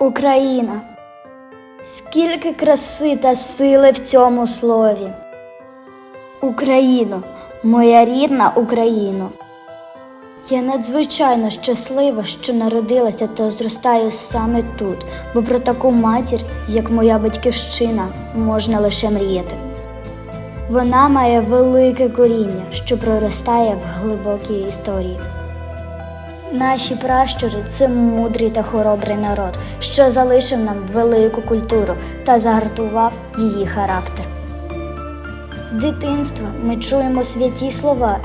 Україна. Скільки краси та сили в цьому слові. Україно, моя рідна Україно. Я надзвичайно щаслива, що народилася та зростаю саме тут, бо про таку матір, як моя батьківщина, можна лише мріяти. Вона має велике коріння, що проростає в глибокій історії. Наші пращури це мудрий та хоробрий народ, що залишив нам велику культуру та загартував її характер. З дитинства ми чуємо святі слова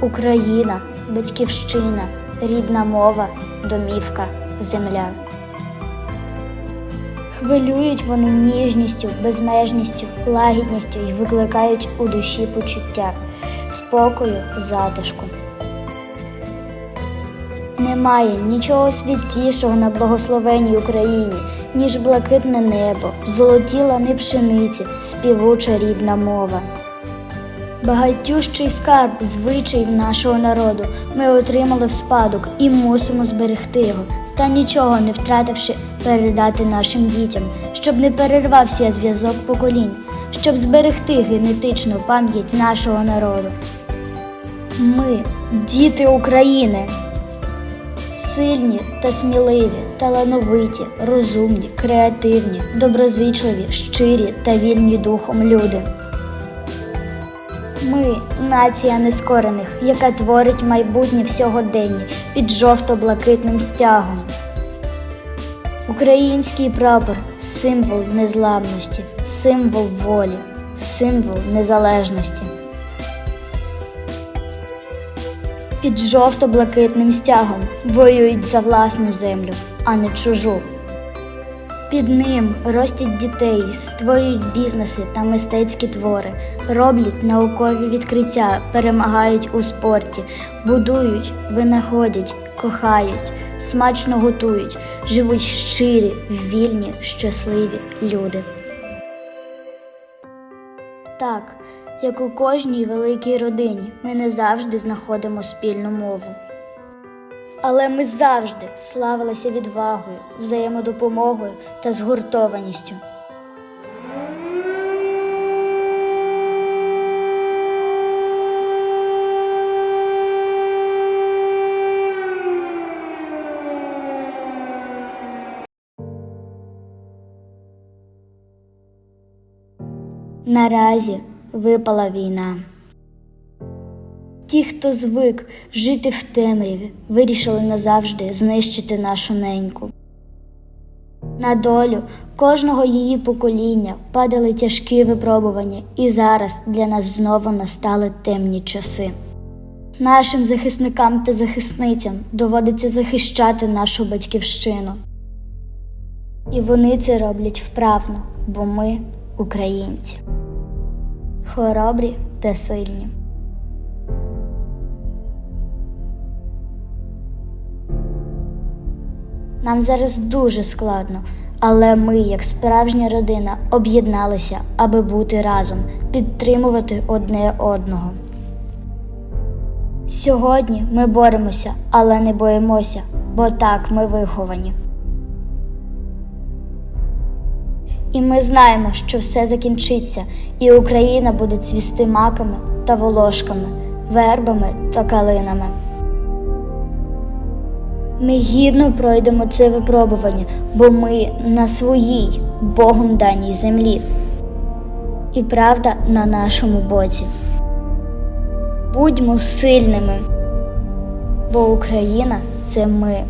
Україна, батьківщина, рідна мова, домівка, земля. Хвилюють вони ніжністю, безмежністю, лагідністю і викликають у душі почуття, спокою, затишку. Немає нічого святішого на благословенній Україні, ніж блакитне небо, золоті лани пшениці, співуча рідна мова. Багатющий скарб звичаїв нашого народу ми отримали в спадок і мусимо зберегти його, та нічого не втративши, передати нашим дітям, щоб не перервався зв'язок поколінь, щоб зберегти генетичну пам'ять нашого народу. Ми діти України. Сильні та сміливі, талановиті, розумні, креативні, доброзичливі, щирі та вільні духом люди. Ми нація нескорених, яка творить майбутнє в сьогоденні під жовто-блакитним стягом. Український прапор символ незламності, символ волі, символ незалежності. Під жовто-блакитним стягом воюють за власну землю, а не чужу. Під ним ростять дітей, створюють бізнеси та мистецькі твори, роблять наукові відкриття, перемагають у спорті, будують, винаходять, кохають, смачно готують, живуть щирі, вільні, щасливі люди. Так, як у кожній великій родині, ми не завжди знаходимо спільну мову. Але ми завжди славилися відвагою, взаємодопомогою та згуртованістю. Наразі випала війна. Ті, хто звик жити в темряві, вирішили назавжди знищити нашу неньку. На долю кожного її покоління падали тяжкі випробування, і зараз для нас знову настали темні часи. Нашим захисникам та захисницям доводиться захищати нашу батьківщину. І вони це роблять вправно, бо ми українці. Хоробрі та сильні. Нам зараз дуже складно, але ми, як справжня родина, об'єдналися, аби бути разом, підтримувати одне одного. Сьогодні ми боремося, але не боїмося, бо так ми виховані. І ми знаємо, що все закінчиться, і Україна буде цвісти маками та волошками, вербами та калинами. Ми гідно пройдемо це випробування, бо ми на своїй Богом даній землі. І правда на нашому боці. Будьмо сильними, бо Україна це ми.